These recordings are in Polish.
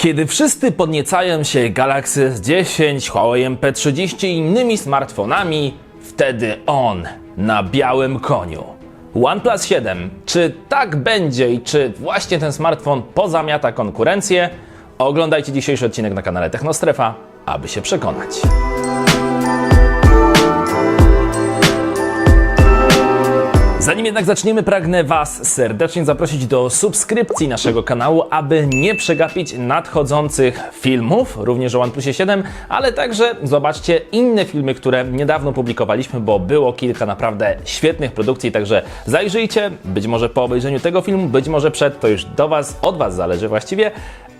Kiedy wszyscy podniecają się Galaxy S10, Huawei P30 i innymi smartfonami, wtedy on na białym koniu. OnePlus 7. Czy tak będzie i czy właśnie ten smartfon pozamiata konkurencję? Oglądajcie dzisiejszy odcinek na kanale Technostrefa, aby się przekonać. Zanim jednak zaczniemy, pragnę Was serdecznie zaprosić do subskrypcji naszego kanału, aby nie przegapić nadchodzących filmów, również o OnePlusie 7, ale także zobaczcie inne filmy, które niedawno publikowaliśmy, bo było kilka naprawdę świetnych produkcji, także zajrzyjcie, być może po obejrzeniu tego filmu, być może przed, to już do Was, od Was zależy właściwie,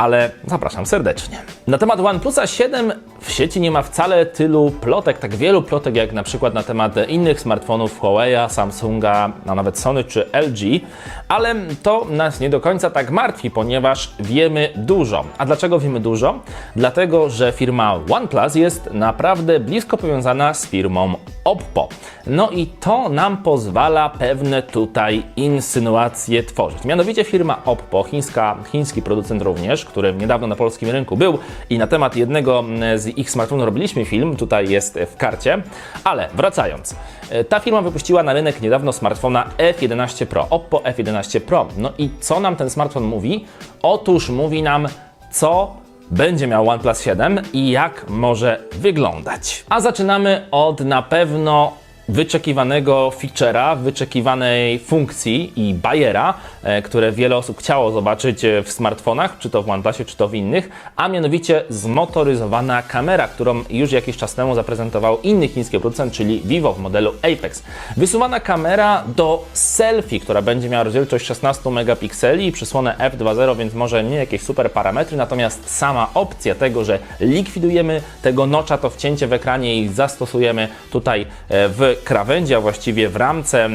ale zapraszam serdecznie. Na temat OnePlusa 7 w sieci nie ma wcale tylu plotek, tak wielu plotek jak na przykład na temat innych smartfonów Huawei'a, Samsunga, a nawet Sony czy LG, ale to nas nie do końca tak martwi, ponieważ wiemy dużo. A dlaczego wiemy dużo? Dlatego, że firma OnePlus jest naprawdę blisko powiązana z firmą Oppo. No i to nam pozwala pewne tutaj insynuacje tworzyć. Mianowicie firma Oppo, chińska, chiński producent również, który niedawno na polskim rynku był i na temat jednego z ich smartfonów robiliśmy film, tutaj jest w karcie. Ale wracając, e, ta firma wypuściła na rynek niedawno smartfona F11 Pro, Oppo F11 Pro. No i co nam ten smartfon mówi? Otóż mówi nam, co będzie miał OnePlus 7 i jak może wyglądać. A zaczynamy od na pewno wyczekiwanego feature'a, wyczekiwanej funkcji i bajera, e, które wiele osób chciało zobaczyć e, w smartfonach, czy to w OnePlusie, czy to w innych, a mianowicie zmotoryzowana kamera, którą już jakiś czas temu zaprezentował inny chiński producent, czyli Vivo w modelu Apex. Wysuwana kamera do selfie, która będzie miała rozdzielczość 16 megapikseli i przysłonę f2.0, więc może nie jakieś super parametry, natomiast sama opcja tego, że likwidujemy tego nocza, to wcięcie w ekranie i zastosujemy tutaj e, w krawędzi, a właściwie w ramce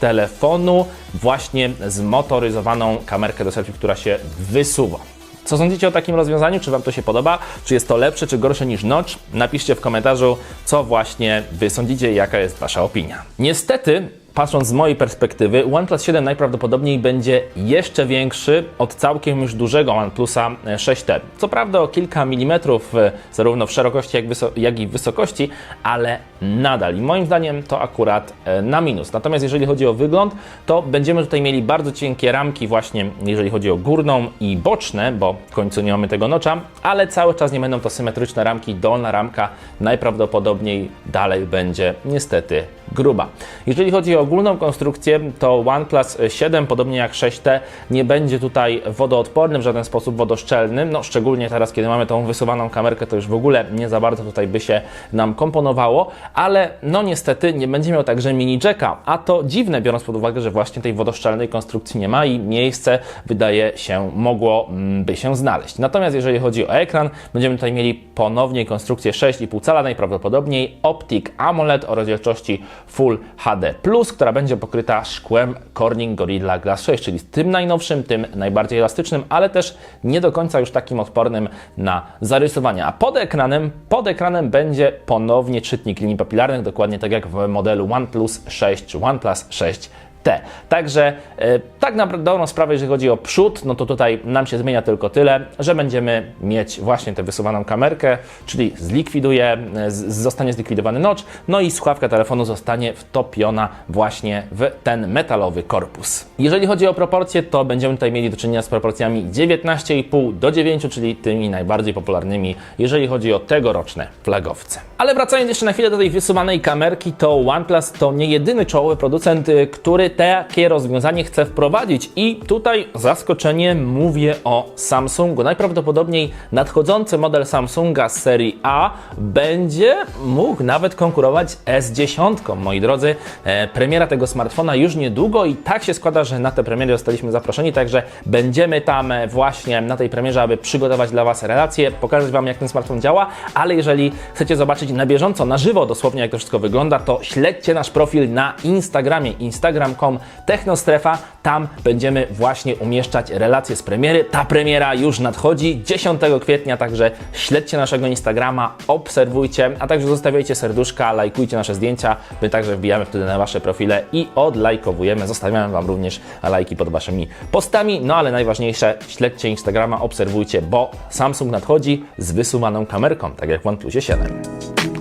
telefonu właśnie zmotoryzowaną kamerkę do selfie, która się wysuwa. Co sądzicie o takim rozwiązaniu? Czy Wam to się podoba? Czy jest to lepsze, czy gorsze niż Notch? Napiszcie w komentarzu, co właśnie Wy sądzicie i jaka jest Wasza opinia. Niestety, patrząc z mojej perspektywy, OnePlus 7 najprawdopodobniej będzie jeszcze większy od całkiem już dużego OnePlusa 6T. Co prawda o kilka milimetrów e, zarówno w szerokości, jak, jak i w wysokości, ale nadal. I moim zdaniem to akurat e, na minus. Natomiast jeżeli chodzi o wygląd, to będziemy tutaj mieli bardzo cienkie ramki właśnie, jeżeli chodzi o górną i boczne, bo w końcu nie mamy tego nocza, ale cały czas nie będą to symetryczne ramki. Dolna ramka najprawdopodobniej dalej będzie niestety gruba. Jeżeli chodzi o ogólną konstrukcję, to OnePlus 7, podobnie jak 6T, nie będzie tutaj wodoodporny, w żaden sposób wodoszczelny. No, szczególnie teraz, kiedy mamy tą wysuwaną kamerkę, to już w ogóle nie za bardzo tutaj by się nam komponowało, ale no niestety nie będzie miał także mini jacka, a to dziwne, biorąc pod uwagę, że właśnie tej wodoszczelnej konstrukcji nie ma i miejsce wydaje się mogło mm, się znaleźć. Natomiast jeżeli chodzi o ekran, będziemy tutaj mieli ponownie konstrukcję 6,5 cala, najprawdopodobniej Optic AMOLED o rozdzielczości Full HD+, która będzie pokryta szkłem Corning Gorilla Glass 6, czyli tym najnowszym, tym najbardziej elastycznym, ale też nie do końca już takim odpornym na zarysowania. A pod ekranem, pod ekranem będzie ponownie czytnik linii papilarnych, dokładnie tak jak w modelu OnePlus 6 czy OnePlus 6 T. Także e, tak na dobrą sprawę, jeżeli chodzi o przód, no to tutaj nam się zmienia tylko tyle, że będziemy mieć właśnie tę wysuwaną kamerkę, czyli zlikwiduje, e, zostanie zlikwidowany notch, no i słuchawka telefonu zostanie wtopiona właśnie w ten metalowy korpus. Jeżeli chodzi o proporcje, to będziemy tutaj mieli do czynienia z proporcjami 19,5 do 9, czyli tymi najbardziej popularnymi, jeżeli chodzi o tegoroczne flagowce. Ale wracając jeszcze na chwilę do tej wysuwanej kamerki, to OnePlus to nie jedyny czołowy producent, y, który takie rozwiązanie chce wprowadzić i tutaj zaskoczenie mówię o Samsungu. Najprawdopodobniej nadchodzący model Samsunga z serii A będzie mógł nawet konkurować S10. Moi drodzy, e, premiera tego smartfona już niedługo i tak się składa, że na tę premierę zostaliśmy zaproszeni, także będziemy tam e, właśnie na tej premierze, aby przygotować dla Was relacje, pokazać Wam jak ten smartfon działa, ale jeżeli chcecie zobaczyć na bieżąco, na żywo dosłownie jak to wszystko wygląda, to śledźcie nasz profil na Instagramie, instagram.com techno.com, technostrefa. Tam będziemy właśnie umieszczać relacje z premiery. Ta premiera już nadchodzi 10 kwietnia, także śledźcie naszego Instagrama, obserwujcie, a także zostawiajcie serduszka, lajkujcie nasze zdjęcia. My także wbijamy wtedy na Wasze profile i odlajkowujemy. Zostawiamy Wam również lajki pod Waszymi postami. No ale najważniejsze, śledźcie Instagrama, obserwujcie, bo Samsung nadchodzi z wysuwaną kamerką, tak jak w OnePlusie 7.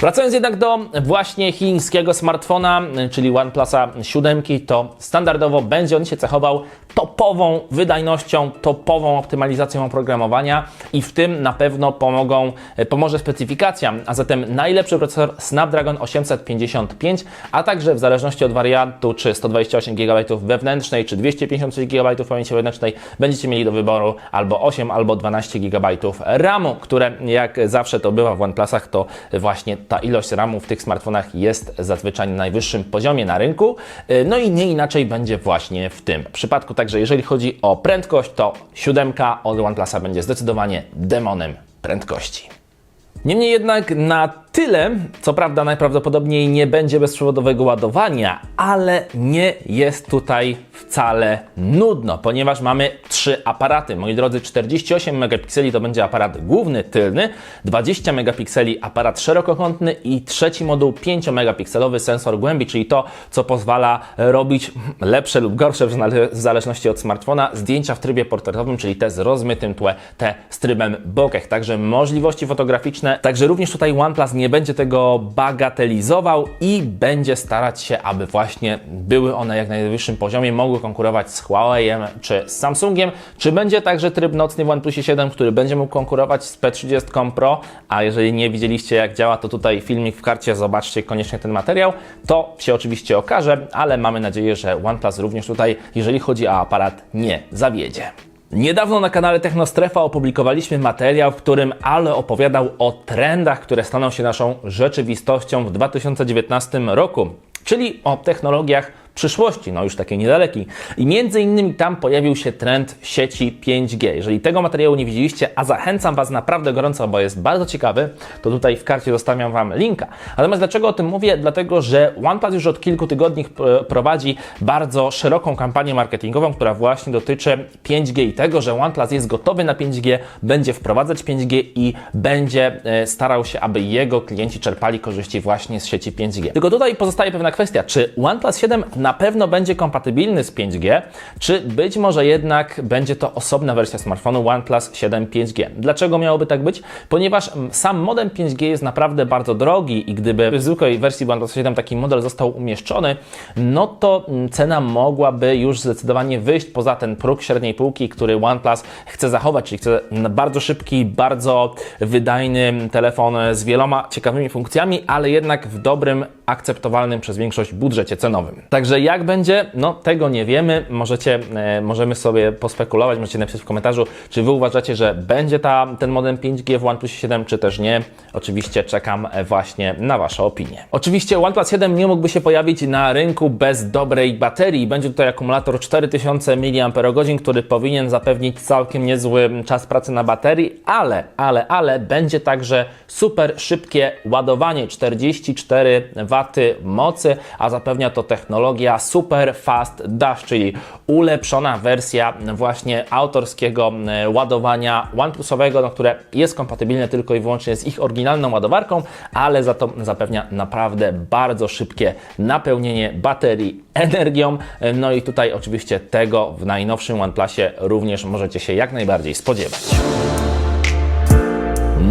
Wracając jednak do właśnie chińskiego smartfona, czyli OnePlusa 7, to standardowo będzie on się cechował topową wydajnością, topową optymalizacją oprogramowania i w tym na pewno pomogą, pomoże specyfikacja, a zatem najlepszy procesor Snapdragon 855, a także w zależności od wariantu, czy 128 GB wewnętrznej, czy 256 GB pamięci wewnętrznej, będziecie mieli do wyboru albo 8, albo 12 GB RAMu, które jak zawsze to bywa w OnePlusach, to właśnie ta ilość RAMu w tych smartfonach jest zazwyczaj na najwyższym poziomie na rynku. No i nie inaczej będzie właśnie w tym przypadku. Także jeżeli chodzi o prędkość, to siódemka od OnePlusa będzie zdecydowanie demonem prędkości. Niemniej jednak na tyle, co prawda najprawdopodobniej nie będzie bezprzewodowego ładowania, ale nie jest tutaj wcale nudno, ponieważ mamy trzy aparaty. Moi drodzy, 48 megapikseli to będzie aparat główny, tylny, 20 megapikseli aparat szerokokątny i trzeci moduł 5 megapikselowy sensor głębi, czyli to, co pozwala robić lepsze lub gorsze w zale- w zależności od smartfona zdjęcia w trybie portretowym, czyli te z rozmytym tle, te z trybem bokeh. Także możliwości fotograficzne, także również tutaj OnePlus nie będzie tego bagatelizował i będzie starać się, aby właśnie były one jak na najwyższym poziomie, mogły konkurować z Huawei'em czy z Samsungiem. Czy będzie także tryb nocny w OnePlusie 7, który będzie mógł konkurować z P30 Pro? A jeżeli nie widzieliście jak działa, to tutaj filmik w karcie, zobaczcie koniecznie ten materiał. To się oczywiście okaże, ale mamy nadzieję, że OnePlus również tutaj, jeżeli chodzi o aparat, nie zawiedzie. Niedawno na kanale Technostrefa opublikowaliśmy materiał, w którym Ale opowiadał o trendach, które staną się naszą rzeczywistością w 2019 roku, czyli o technologiach przyszłości, no już takiej niedalekiej. I między innymi tam pojawił się trend sieci 5G. Jeżeli tego materiału nie widzieliście, a zachęcam Was naprawdę gorąco, bo jest bardzo ciekawy, to tutaj w karcie zostawiam Wam linka. Natomiast dlaczego o tym mówię? Dlatego, że OnePlus już od kilku tygodni prowadzi bardzo szeroką kampanię marketingową, która właśnie dotyczy 5G i tego, że OnePlus jest gotowy na 5G, będzie wprowadzać 5G i będzie e, starał się, aby jego klienci czerpali korzyści właśnie z sieci 5G. Tylko tutaj pozostaje pewna kwestia, czy OnePlus 7 na pewno będzie kompatybilny z 5G, czy być może jednak będzie to osobna wersja smartfonu OnePlus 7 5G. Dlaczego miałoby tak być? Ponieważ mm, sam modem 5G jest naprawdę bardzo drogi i gdyby w zwykłej wersji OnePlus 7 taki model został umieszczony, no to mm, cena mogłaby już zdecydowanie wyjść poza ten próg średniej półki, który OnePlus chce zachować, czyli chce bardzo szybki, bardzo wydajny telefon z wieloma ciekawymi funkcjami, ale jednak w dobrym, akceptowalnym przez większość budżecie cenowym. Także jak będzie, no tego nie wiemy. Możecie, e, możemy sobie pospekulować, możecie napisać w komentarzu, czy Wy uważacie, że będzie ta, ten modem 5G w OnePlus 7, czy też nie. Oczywiście czekam e, właśnie na Wasze opinie. Oczywiście OnePlus 7 nie mógłby się pojawić na rynku bez dobrej baterii. Będzie tutaj akumulator 4000 mAh, który powinien zapewnić całkiem niezły czas pracy na baterii, ale, ale, ale będzie także super szybkie ładowanie 44 W mocy, a zapewnia to technologia Super Fast Dash, czyli ulepszona wersja właśnie autorskiego e, ładowania OnePlusowego, no, które jest kompatybilne tylko i wyłącznie z ich oryginalną ładowarką, ale za to zapewnia naprawdę bardzo szybkie napełnienie baterii energią. E, No i tutaj oczywiście tego w najnowszym OnePlusie również możecie się jak najbardziej spodziewać.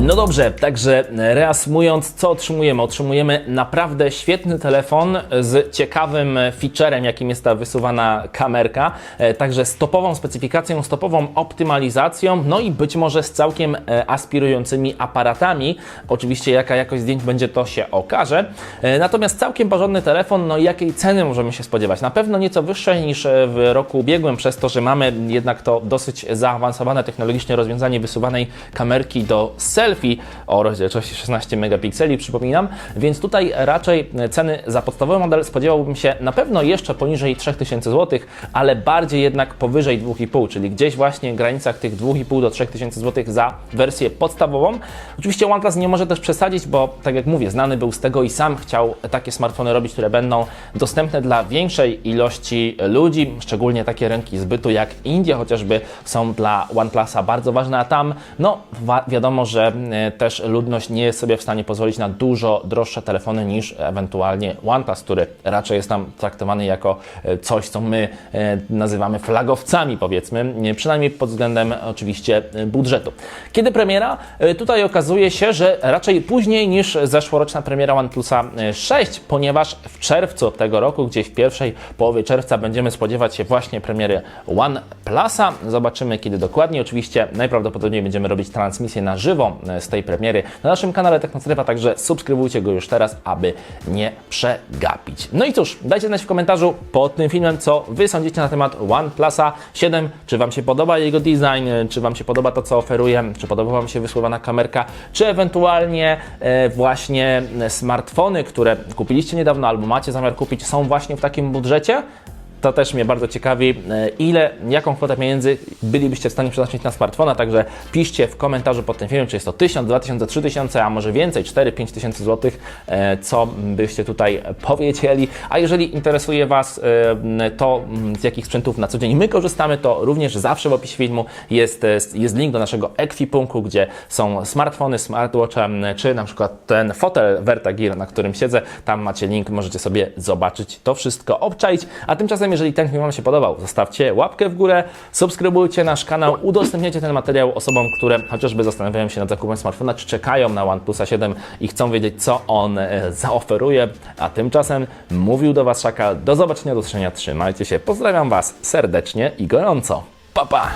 No dobrze, także reasumując, co otrzymujemy? Otrzymujemy naprawdę świetny telefon z ciekawym featurem, jakim jest ta wysuwana kamerka, e, także z topową specyfikacją, z topową optymalizacją, no i być może z całkiem e, aspirującymi aparatami. Oczywiście jaka jakość zdjęć będzie, to się okaże. E, Natomiast całkiem porządny telefon, no i jakiej ceny możemy się spodziewać? Na pewno nieco wyższe niż w roku ubiegłym, przez to, że mamy jednak to dosyć zaawansowane technologicznie rozwiązanie wysuwanej kamerki do selfie, selfie o rozdzielczości 16 megapikseli, przypominam, więc tutaj raczej ceny za podstawowy model spodziewałbym się na pewno jeszcze poniżej 3000 zł, ale bardziej jednak powyżej 2,5, czyli gdzieś właśnie w granicach tych 2,5 do 3000 zł za wersję podstawową. Oczywiście OnePlus nie może też przesadzić, bo tak jak mówię, znany był z tego i sam chciał takie smartfony robić, które będą dostępne dla większej ilości ludzi, szczególnie takie rynki zbytu jak Indie chociażby są dla OnePlusa bardzo ważne, a tam no wiadomo, że też ludność nie jest sobie w stanie pozwolić na dużo droższe telefony niż ewentualnie OnePlus, który raczej jest tam traktowany jako e, coś, co my e, nazywamy flagowcami powiedzmy, nie, przynajmniej pod względem oczywiście e, budżetu. Kiedy premiera? E, Tutaj okazuje się, że raczej później niż zeszłoroczna premiera OnePlusa e, 6, ponieważ w czerwcu tego roku, gdzieś w pierwszej połowie czerwca będziemy spodziewać się właśnie premiery OnePlusa. Zobaczymy kiedy dokładnie. Oczywiście najprawdopodobniej będziemy robić transmisję na żywo e, z tej premiery na naszym kanale Technocrywa, także subskrybujcie go już teraz, aby nie przegapić. No i cóż, dajcie znać w komentarzu pod tym filmem, co Wy sądzicie na temat OnePlusa 7. Czy Wam się podoba jego design, e, czy Wam się podoba to, co oferuje, czy podoba Wam się wysłowana kamerka, czy ewentualnie e, właśnie e, smartfony, które kupiliście niedawno albo macie zamiar kupić, są właśnie w takim budżecie? To też mnie bardzo ciekawi, e, ile, jaką kwotę pieniędzy bylibyście w stanie przeznaczyć na smartfona, także piszcie w komentarzu pod tym filmem, czy jest to 1000, 2000, 3000, a może więcej, 4-5 tysięcy złotych, e, co byście tutaj powiedzieli. A jeżeli interesuje Was e, to, m, z jakich sprzętów na co dzień my korzystamy, to również zawsze w opisie filmu jest, jest link do naszego ekwipunku, gdzie są smartfony, smartwatche, czy na przykład ten fotel Vertagir, na którym siedzę. Tam macie link, możecie sobie zobaczyć to wszystko, obczaić. A tymczasem, jeżeli ten film Wam się podobał, zostawcie łapkę w górę, subskrybujcie nasz kanał, udostępniajcie ten materiał osobom, które chociażby zastanawiają się nad zakupem smartfona, czy czekają na OnePlusa 7 i chcą wiedzieć, co on e, zaoferuje. A tymczasem mówił do Was Szaka. Do zobaczenia, do usłyszenia, trzymajcie się. Pozdrawiam Was serdecznie i gorąco. Pa, pa!